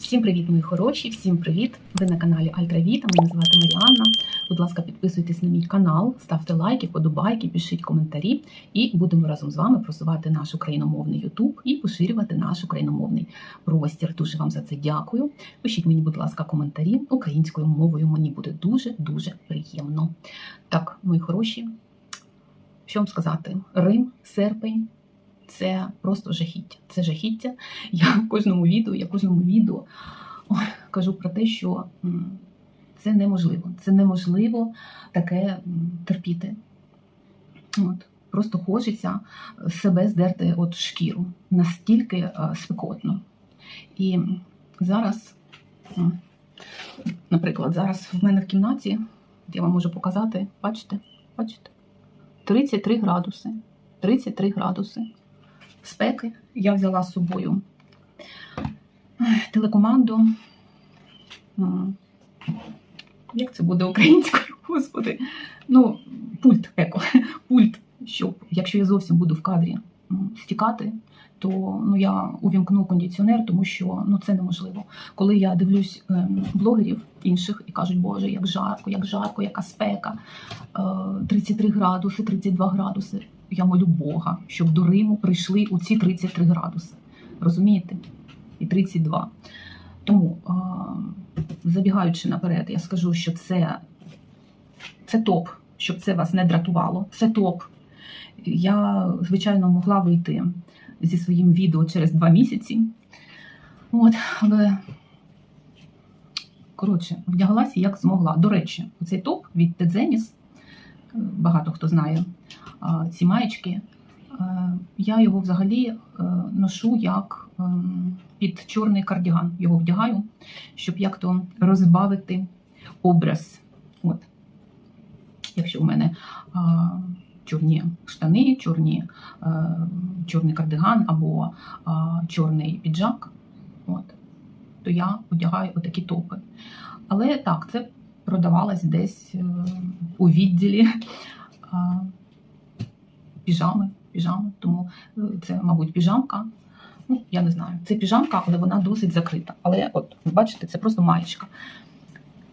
Всім привіт, мої хороші! Всім привіт! Ви на каналі Альтравіта. Мене звати Маріанна. Будь ласка, підписуйтесь на мій канал, ставте лайки, подобайки, пишіть коментарі, і будемо разом з вами просувати наш україномовний Ютуб і поширювати наш україномовний простір. Дуже вам за це дякую. Пишіть мені, будь ласка, коментарі українською мовою. Мені буде дуже дуже приємно. Так, мої хороші, що вам сказати? Рим, серпень. Це просто жахіття. Це жахіття. Я в кожному відео, я в кожному відео кажу про те, що це неможливо. Це неможливо таке терпіти. От. Просто хочеться себе здерти от шкіру. Настільки е, спекотно. І зараз, наприклад, зараз в мене в кімнаті, я вам можу показати, бачите, бачите, 33 градуси. 33 градуси спеки. Я взяла з собою телекоманду. Як це буде українською, господи? Ну, пульт, еко, пульт, щоб якщо я зовсім буду в кадрі стікати, то ну, я увімкну кондиціонер, тому що ну, це неможливо. Коли я дивлюсь ем, блогерів інших і кажуть, Боже, як жарко, як жарко, яка спека, е, 33 градуси, 32 градуси я молю Бога, щоб до Риму прийшли у ці 33 градуси. Розумієте? І 32. Тому, забігаючи наперед, я скажу, що це, це топ, щоб це вас не дратувало. Це топ. Я, звичайно, могла вийти зі своїм відео через два місяці. От, але, коротше, вдяглася як змогла. До речі, цей топ від Тедзеніс, багато хто знає ці маєчки. Е, Я його взагалі е, ношу як ем, під чорний кардіган. Його вдягаю, щоб як то розбавити образ. От. Якщо в мене чорні штани, чорні, е, чорний кардиган або чорний піджак, от, то я одягаю отакі топи. Але так, це продавалось десь е, у відділі. піжами, піжами, тому е, це, мабуть, піжамка. Ну, я не знаю. Це піжамка, але вона досить закрита. Але, от, бачите, це просто маєчка.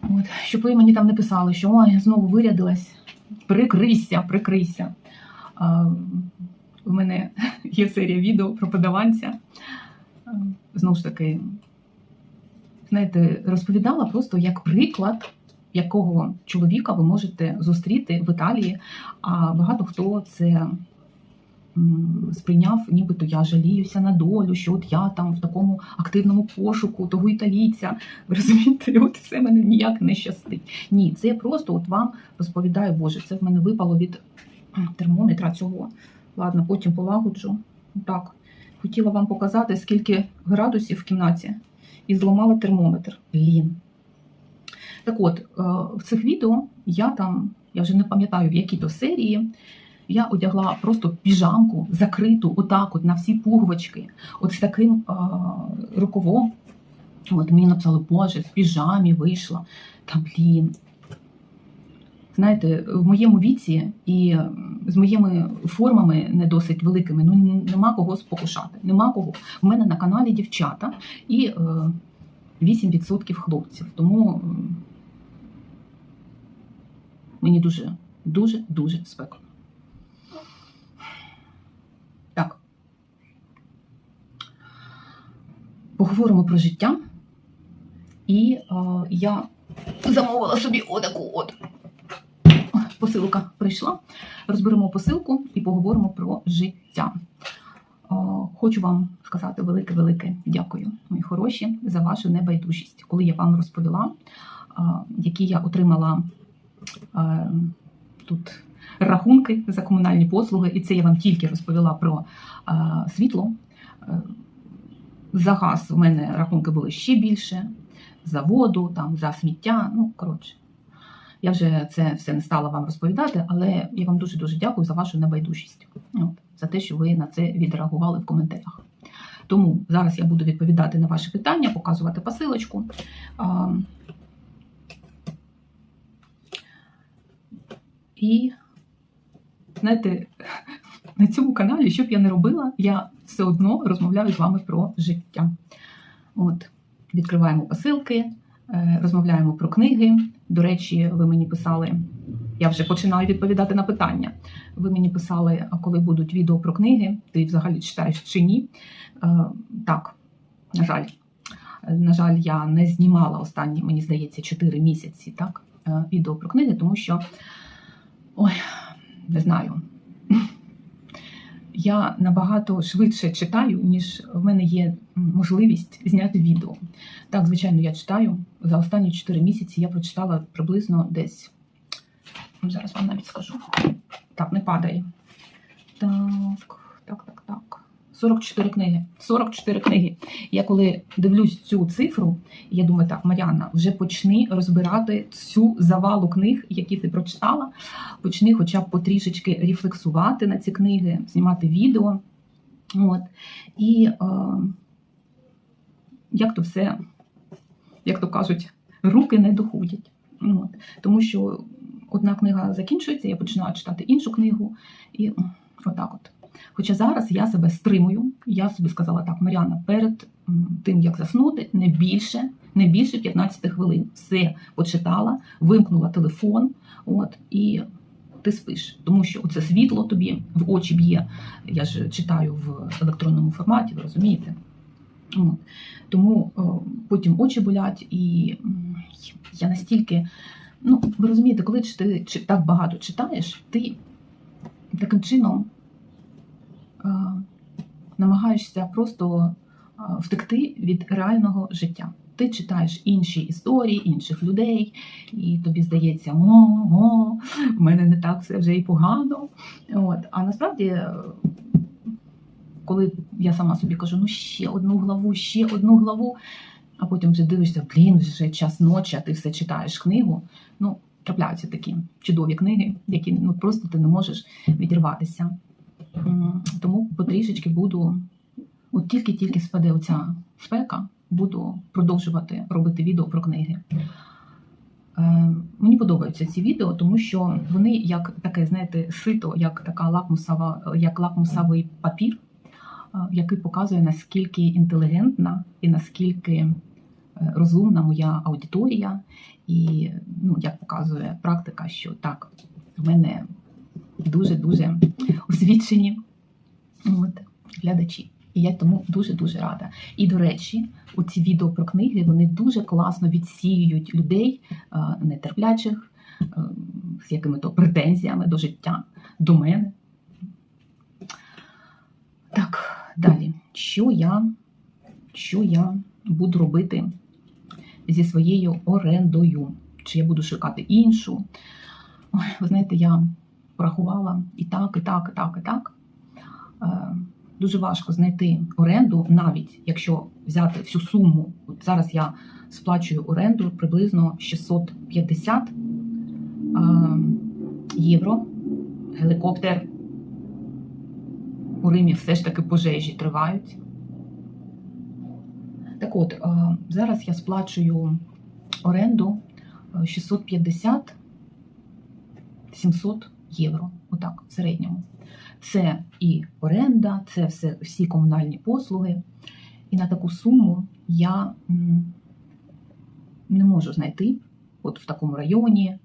От, щоб ви мені там не писали, що ой, знову вирядилась, прикрийся, прикрийся. У мене є серія відео про подаванця. Знову ж таки, знаєте, розповідала просто як приклад, якого чоловіка ви можете зустріти в Італії. А багато хто це сприйняв, нібито я жаліюся на долю, що от я там в такому активному пошуку того італійця. Ви розумієте, от все мене ніяк не щастить. Ні, це я просто от вам розповідаю, Боже, це в мене випало від термометра цього. Ладно, потім полагоджу. Так, хотіла вам показати, скільки градусів в кімнаті, і зламала термометр. Блін. Так от, е, в цих відео я там, я вже не пам'ятаю, в якій то серії, я одягла просто піжамку закриту, отак, от на всі пуговички, от з таким а, рукавом. От мені написали, Боже, в піжамі вийшла. Та блін. Знаєте, в моєму віці і з моїми формами не досить великими, ну нема кого спокушати. Нема кого. У мене на каналі дівчата і е, 8% хлопців. Тому мені дуже, дуже, дуже спекотно. Так. Поговоримо про життя. І е, я замовила собі отаку от посилка прийшла. Розберемо посилку і поговоримо про життя. Е, Хочу вам сказати велике-велике дякую, мої хороші, за вашу небайдужість. Коли я вам розповіла, е, які я отримала тут рахунки за комунальні послуги, і це я вам тільки розповіла про е, світло. Е, За газ у мене рахунки були ще більше, за воду, там, за сміття. Ну, коротше, я вже це все не стала вам розповідати, але я вам дуже-дуже дякую за вашу небайдужість, От, за те, що ви на це відреагували в коментарях. Тому зараз я буду відповідати на ваші питання, показувати посилочку. І знаєте, на цьому каналі, що б я не робила, я все одно розмовляю з вами про життя. От. відкриваємо посилки, е, розмовляємо про книги. До речі, ви мені писали, я вже починаю відповідати на питання. Ви мені писали, а коли будуть відео про книги, ти взагалі читаєш чи ні? Е, Так, на жаль. На жаль, я не знімала останні, мені здається, 4 місяці так, е, відео про книги, тому що ой, не знаю. Я набагато швидше читаю, ніж в мене є можливість зняти відео. Так, звичайно, я читаю. За останні 4 місяці я прочитала приблизно десь. Зараз вам навіть скажу. Так, не падає. Так, так, так, так. 44 книги. 44 книги. Я коли дивлюсь цю цифру, я думаю, так, Маріанна, вже почни розбирати цю завалу книг, які ти прочитала. Почни хоча б потрішечки рефлексувати на ці книги, знімати відео. От. І е, як то все, як то кажуть, руки не доходять. От. Тому що одна книга закінчується, я починаю читати іншу книгу, і отак от. Хоча зараз я себе стримую, я собі сказала так, Маріана, перед тим як заснути, не більше, не більше 15 хвилин. Все почитала, вимкнула телефон, от і ти спиш. Тому що це світло тобі в очі б'є. Я ж читаю в електронному форматі, ви розумієте? От. Тому о, потім очі болять, і я настільки. Ну, ви розумієте, коли ти так багато читаєш, ти таким чином намагаєшся просто е, втекти від реального життя. Ти читаєш інші історії, інших людей, і тобі здається, ого, в мене не так все вже і погано. От. А насправді, е, коли я сама собі кажу, ну ще одну главу, ще одну главу, а потім вже дивишся, блін, вже час ночі, а ти все читаєш книгу. Ну, трапляються такі чудові книги, які ну, просто ти не можеш відірватися. М, Тому потрішечки буду, от тільки-тільки спаде оця спека, буду продовжувати робити відео про книги. Е, Мені подобаються ці відео, тому що вони як таке, знаєте, сито, як така лакмусова, як лакмусовий папір, е, який показує, наскільки інтелігентна і наскільки е, розумна моя аудиторія, і ну, як показує практика, що так, в мене дуже-дуже освічені от, глядачі. І я тому дуже-дуже рада. І, до речі, оці відео про книги вони дуже класно відсіюють людей е, нетерплячих, е, з якими-то претензіями до життя, до мене. Так, далі. Що я, що я буду робити зі своєю орендою? Чи я буду шукати іншу? Ой, ви знаєте, я порахувала і так, і так, і так, і так. Е, Дуже важко знайти оренду, навіть якщо взяти всю суму. От зараз я сплачую оренду приблизно 650 е, євро. Гелікоптер. У Римі все ж таки пожежі тривають. Так от, е, зараз я сплачую оренду е, 650 700 євро. Отак, в середньому. Це і оренда, це все, всі комунальні послуги. І на таку суму я не можу знайти, от в такому районі,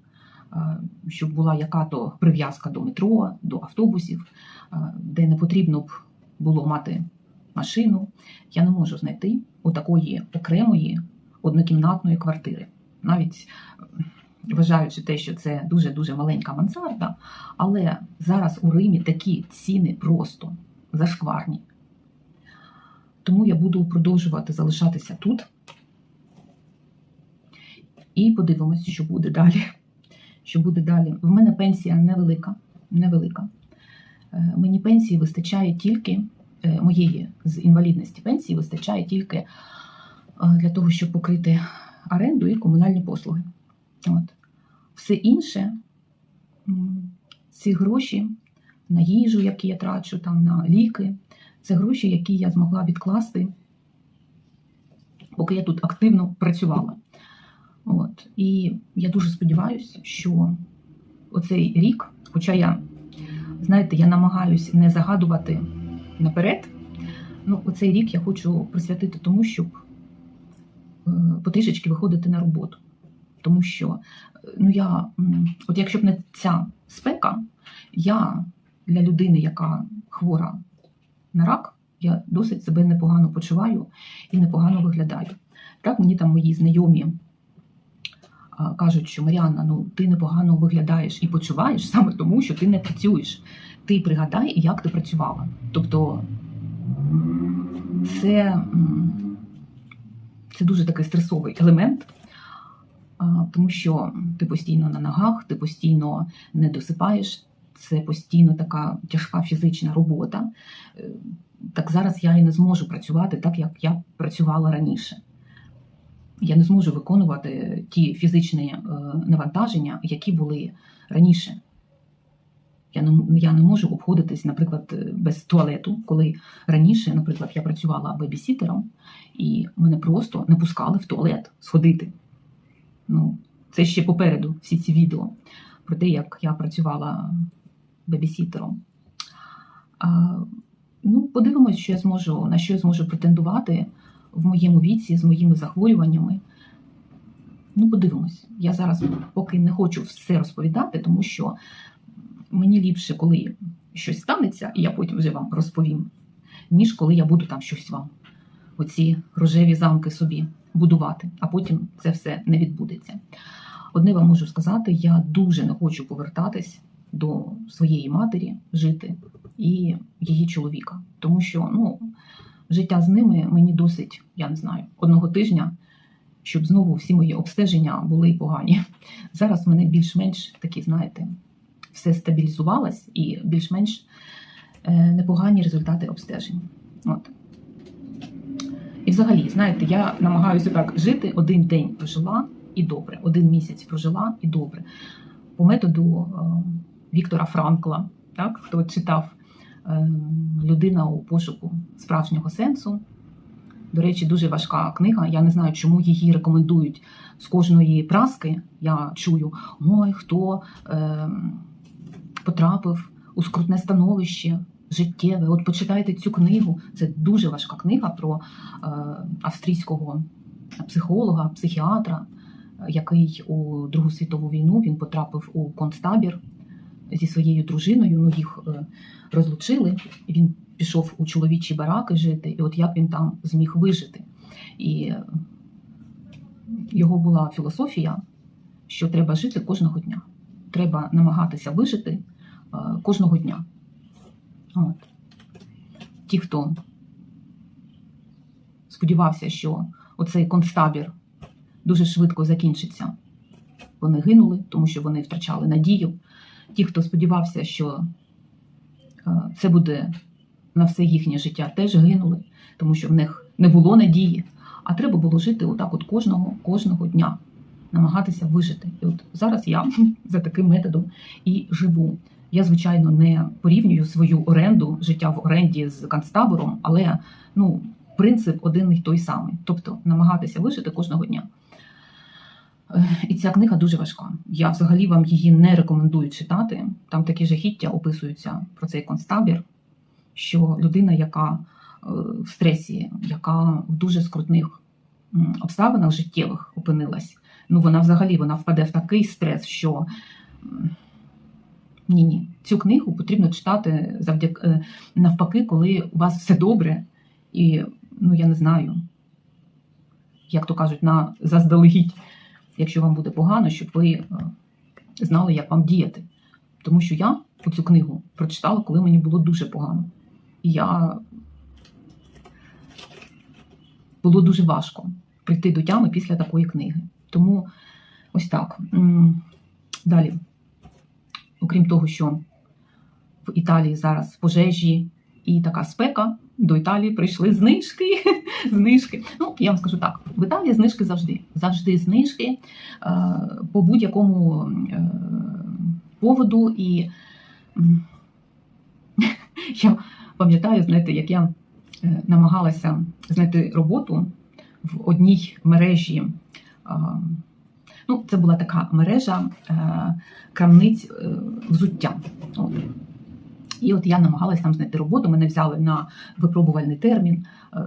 е, щоб була яка-то прив'язка до метро, до автобусів, е, де не потрібно б було мати машину. Я не можу знайти отакої окремої однокімнатної квартири. Навіть вважаючи те, що це дуже-дуже маленька мансарда, але зараз у Римі такі ціни просто зашкварні. Тому я буду продовжувати залишатися тут. І подивимося, що буде далі. Що буде далі. В мене пенсія невелика. невелика. Е, Мені пенсії вистачає тільки е, моєї з інвалідності пенсії вистачає тільки е, для того, щоб покрити оренду і комунальні послуги. От. Все інше, ці гроші на їжу, які я трачу, там, на ліки, це гроші, які я змогла відкласти, поки я тут активно працювала. От. І я дуже сподіваюся, що оцей рік, хоча я, знаєте, я намагаюся не загадувати наперед, ну, оцей рік я хочу присвятити тому, щоб е, потрішечки виходити на роботу. Тому що, ну я, от якщо б не ця спека, я для людини, яка хвора на рак, я досить себе непогано почуваю і непогано виглядаю. Так, мені там мої знайомі кажуть, що Маріанна, ну ти непогано виглядаєш і почуваєш саме тому, що ти не працюєш. Ти пригадай, як ти працювала. Тобто це, це дуже такий стресовий елемент, тому що ти постійно на ногах, ти постійно не досипаєш, це постійно така тяжка фізична робота. Е, Так зараз я і не зможу працювати так, як я працювала раніше. Я не зможу виконувати ті фізичні е, навантаження, які були раніше. Я не, я не можу обходитись, наприклад, без туалету, коли раніше, наприклад, я працювала бебісітером, і мене просто не пускали в туалет сходити. Ну, це ще попереду всі ці відео про те, як я працювала бебісітером. Ну, подивимось, що я зможу, на що я зможу претендувати в моєму віці з моїми захворюваннями. Ну, подивимось. Я зараз поки не хочу все розповідати, тому що мені ліпше, коли щось станеться, і я потім вже вам розповім, ніж коли я буду там щось вам, оці рожеві замки собі будувати, а потім це все не відбудеться. Одне вам можу сказати: я дуже не хочу повертатись до своєї матері жити і її чоловіка, тому що ну, життя з ними мені досить, я не знаю, одного тижня, щоб знову всі мої обстеження були погані. Зараз мене більш-менш такі, знаєте, все стабілізувалось і більш-менш е, непогані результати обстежень. От. І взагалі, знаєте, я намагаюся так жити один день прожила і добре, один місяць прожила і добре. По методу е, Віктора Франкла, так, хто читав е, людина у пошуку справжнього сенсу. До речі, дуже важка книга. Я не знаю, чому її рекомендують з кожної праски. Я чую, ой, хто е, потрапив у скрутне становище життєве. От почитайте цю книгу. Це дуже важка книга про е, австрійського психолога, психіатра, який у Другу світову війну він потрапив у концтабір зі своєю дружиною. Ну їх е, розлучили. Він пішов у чоловічі бараки жити, і от як він там зміг вижити. І його була філософія, що треба жити кожного дня. Треба намагатися вижити е, кожного дня. От. Ті, хто сподівався, що оцей концтабір дуже швидко закінчиться, вони гинули, тому що вони втрачали надію. Ті, хто сподівався, що е, це буде на все їхнє життя, теж гинули, тому що в них не було надії. А треба було жити отак, от кожного, кожного дня, намагатися вижити. І от зараз я за таким методом і живу. Я, звичайно, не порівнюю свою оренду, життя в оренді з концтабором, але ну, принцип один і той самий. Тобто намагатися вижити кожного дня. І ця книга дуже важка. Я взагалі вам її не рекомендую читати. Там такі жахіття описуються про цей концтабір, що людина, яка е, в стресі, яка в дуже скрутних обставинах життєвих опинилась, ну вона взагалі вона впаде в такий стрес, що ні, ні, цю книгу потрібно читати завдяки е, навпаки, коли у вас все добре, і ну я не знаю, як то кажуть, на заздалегідь, якщо вам буде погано, щоб ви е, знали, як вам діяти. Тому що я цю книгу прочитала, коли мені було дуже погано. І я було дуже важко прийти до тями після такої книги. Тому ось так. Далі, окрім того, що в Італії зараз пожежі і така спека, до Італії прийшли знижки. знижки. Ну, я вам скажу так: в Італії знижки завжди. Завжди знижки е, по будь-якому е, поводу. І я пам'ятаю, знаєте, як я е, намагалася знайти роботу в одній мережі. Ну, це була така мережа е, крамниць е, взуття. От. І от я намагалась там знайти роботу. Мене взяли на випробувальний термін е,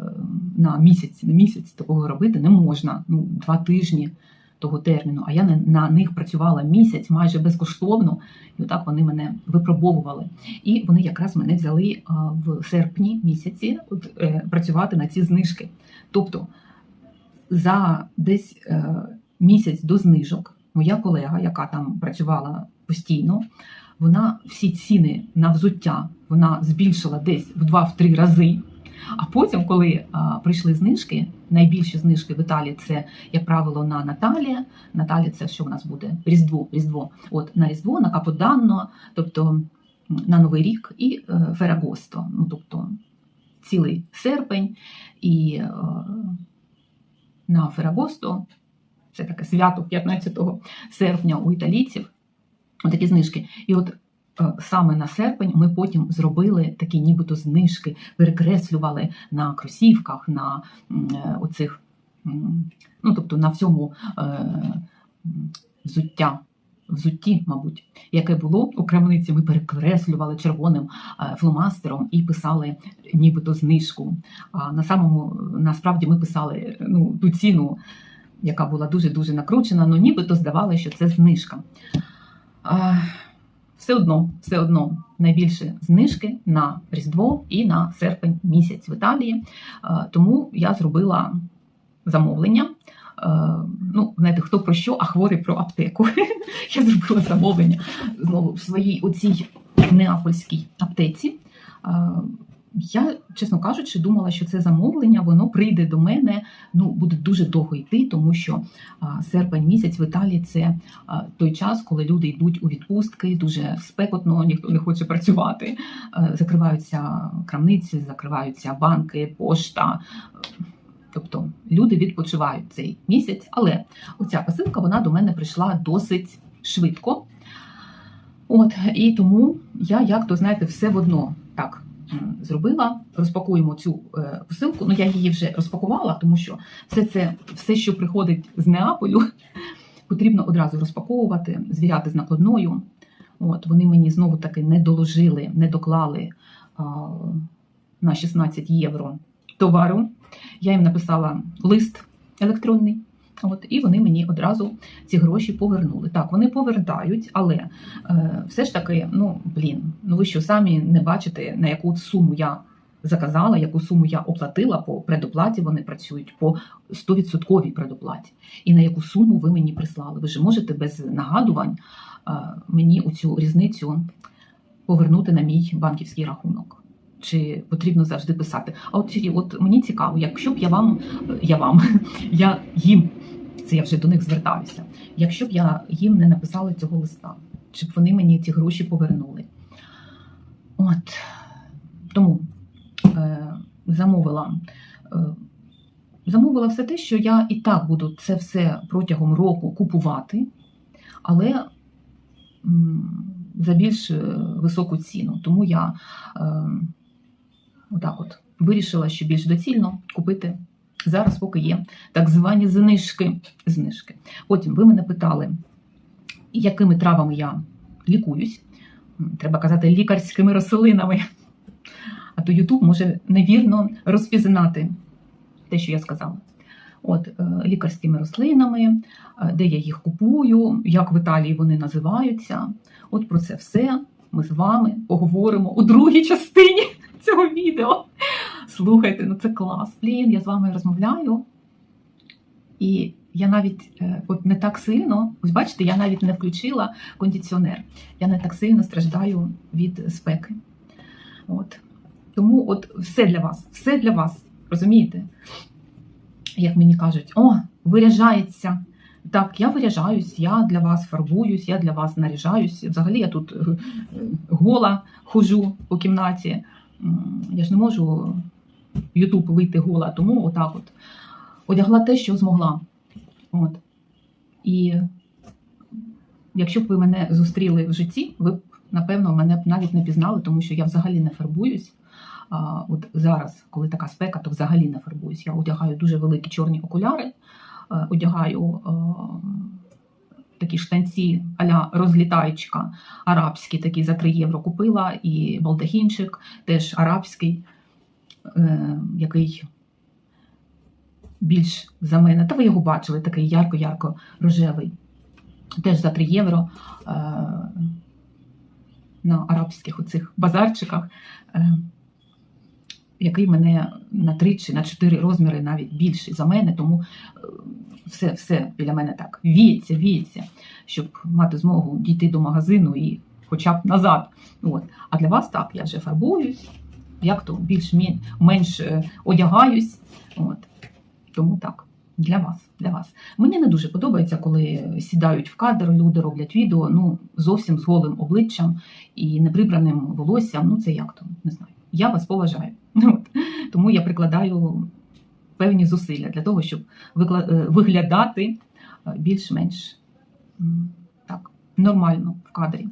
на місяць. На місяць такого робити не можна. Ну, два тижні того терміну. А я на, них працювала місяць майже безкоштовно, і отак вони мене випробовували. І вони якраз мене взяли в серпні місяці от, працювати на ці знижки. Тобто за десь місяць до знижок моя колега, яка там працювала постійно, вона всі ціни на взуття вона збільшила десь в 2-3 рази. А потім, коли а, прийшли знижки, найбільші знижки в Італії це, як правило, на Наталія. Наталія це що в нас буде? Різдво, Різдво. От на Різдво, на Каподанно, тобто на Новий рік і е, Ферагосто, ну тобто цілий серпень і е, на Ферагосто, це таке свято 15 серпня у італійців. Такі знижки. І от е, саме на серпень ми потім зробили такі нібито знижки, перекреслювали на кросівках, на е, оцих, ну тобто на всьому е, взуття. Взутті, мабуть, яке було у крамниці, ми перекреслювали червоним фломастером і писали нібито знижку. А на самому насправді ми писали ну, ту ціну, яка була дуже дуже накручена, але нібито здавалося, що це знижка. Все одно, все одно найбільше знижки на Різдво і на серпень місяць в Італії. Тому я зробила замовлення. Ну, знаєте, хто про що, а хворий про аптеку. я зробила замовлення знову в своїй оцій неапольській аптеці. Я, чесно кажучи, думала, що це замовлення, воно прийде до мене. Ну, буде дуже довго йти, тому що серпень місяць в Італії це той час, коли люди йдуть у відпустки, дуже спекотно, ніхто не хоче працювати. Закриваються крамниці, закриваються банки, пошта. Тобто люди відпочивають цей місяць, але оця посилка вона до мене прийшла досить швидко. От, і тому я, як то знаєте, все в одно так зробила. Розпакуємо цю е, посилку. Ну, я її вже розпакувала, тому що все це, все, що приходить з Неаполю, потрібно одразу розпаковувати, звіряти з накладною. От, вони мені знову таки не доложили, не доклали а, на 16 євро товару. Я їм написала лист електронний. От, і вони мені одразу ці гроші повернули. Так, вони повертають, але е, все ж таки, ну блін, ну ви що самі не бачите, на яку суму я заказала, яку суму я оплатила по предоплаті. Вони працюють по 100% предоплаті. І на яку суму ви мені прислали? Ви ж можете без нагадувань е, мені у цю різницю повернути на мій банківський рахунок. Чи потрібно завжди писати? А от, от мені цікаво, якщо б я вам, я вам, я їм, це я вже до них звертаюся. Якщо б я їм не написала цього листа, чи б вони мені ці гроші повернули? От тому е, замовила. Е, Замовила все те, що я і так буду це все протягом року купувати, але за більш е, високу ціну. Тому я е, отак от вирішила, що більш доцільно купити зараз, поки є так звані знижки. знижки. Потім ви мене питали, якими травами я лікуюсь. Треба казати лікарськими рослинами. А то Ютуб може невірно розпізнати те, що я сказала. От е, лікарськими рослинами, е, де я їх купую, як в Італії вони називаються. От про це все ми з вами поговоримо у другій частині цього відео. Слухайте, ну це клас. Блін, я з вами розмовляю. І я навіть е, от не так сильно, ось бачите, я навіть не включила кондиціонер. Я не так сильно страждаю від спеки. От. Тому от все для вас, все для вас. Розумієте? Як мені кажуть, о, виряжається. Так, я виряжаюсь, я для вас фарбуюсь, я для вас наряжаюсь. Взагалі я тут е, гола хожу по кімнаті. Я ж не можу Ютуб вийти гола, тому отак от одягла те, що змогла. От. І якщо б ви мене зустріли в житті, ви б, напевно, мене б навіть не пізнали, тому що я взагалі не фарбуюсь. А, от зараз, коли така спека, то взагалі не фарбуюсь. Я одягаю дуже великі чорні окуляри, е, одягаю е, такі штанці аля розлітаєчка, арабські, такі за 3 євро купила, і балдахінчик теж арабський, який більш за мене. Та ви його бачили, такий ярко-ярко рожевий. Теж за 3 євро е, на арабських оцих базарчиках, е, який мене на 3 чи на 4 розміри навіть більший за мене, тому е, все, все біля мене так віється, віється, щоб мати змогу дійти до магазину і хоча б назад. От. А для вас так, я вже фарбуюсь, як то більш-менш е, одягаюсь. От. Тому так, для вас, для вас. Мені не дуже подобається, коли сідають в кадр, люди роблять відео ну, зовсім з голим обличчям і неприбраним волоссям. Ну, це як то, не знаю. Я вас поважаю. От. Тому я прикладаю певні зусилля для того, щоб е, виглядати е, більш-менш так, нормально в кадрі.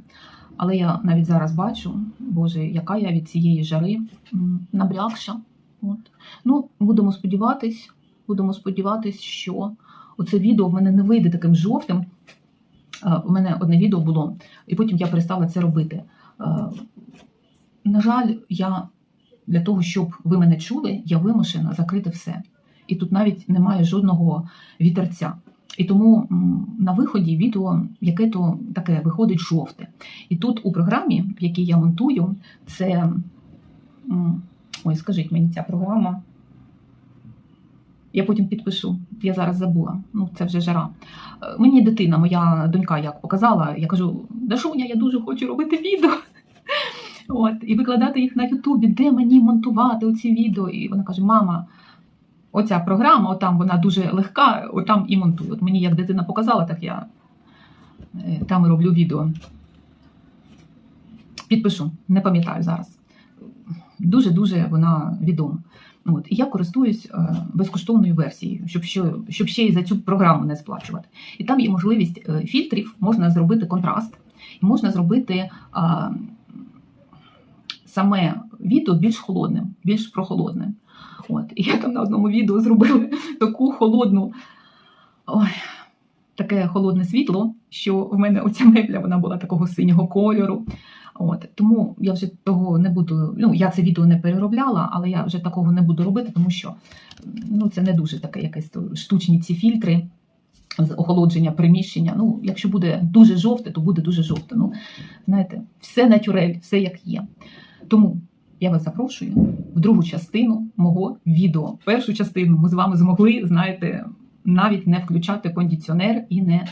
Але я навіть зараз бачу, Боже, яка я від цієї жари набрякша. От. Ну, будемо сподіватись, будемо сподіватись, що оце відео в мене не вийде таким жовтим. Е, У мене одне відео було, і потім я перестала це робити. Е, На жаль, я для того, щоб ви мене чули, я вимушена закрити все. І тут навіть немає жодного вітерця. І тому на виході відео, яке то таке виходить жовте. І тут у програмі, в якій я монтую, це. Ой, скажіть мені ця програма. Я потім підпишу, я зараз забула. Ну, це вже жара. Е, Мені дитина, моя донька, як показала, я кажу: Дашуня, я дуже хочу робити відео. От, і викладати їх на Ютубі, де мені монтувати оці відео. І вона каже: Мама, оця програма, отам вона дуже легка, отам і монтую. От мені як дитина показала, так я е, там роблю відео. Підпишу, не пам'ятаю зараз. Дуже-дуже вона відома. От, і я користуюсь е, безкоштовною версією, щоб, ще, щоб ще й за цю програму не сплачувати. І там є можливість е, фільтрів, можна зробити контраст, і можна зробити а, саме відео більш холодним, більш прохолодним. От, і я там на одному відео зробила таку холодну, ой, таке холодне світло, що в мене оця мебля вона була такого синього кольору. От, тому я вже того не буду. Ну, я це відео не переробляла, але я вже такого не буду робити, тому що ну, це не дуже таке якесь штучні ці фільтри з охолодження приміщення. Ну, якщо буде дуже жовте, то буде дуже жовте. Ну, знаєте, все натюрель, все як є. Тому я вас запрошую в другу частину мого відео. Першу частину ми з вами змогли, знаєте, навіть не включати кондиціонер і не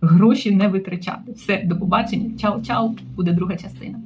гроші не витрачати. Все, до побачення. Чао-чао. Буде друга частина.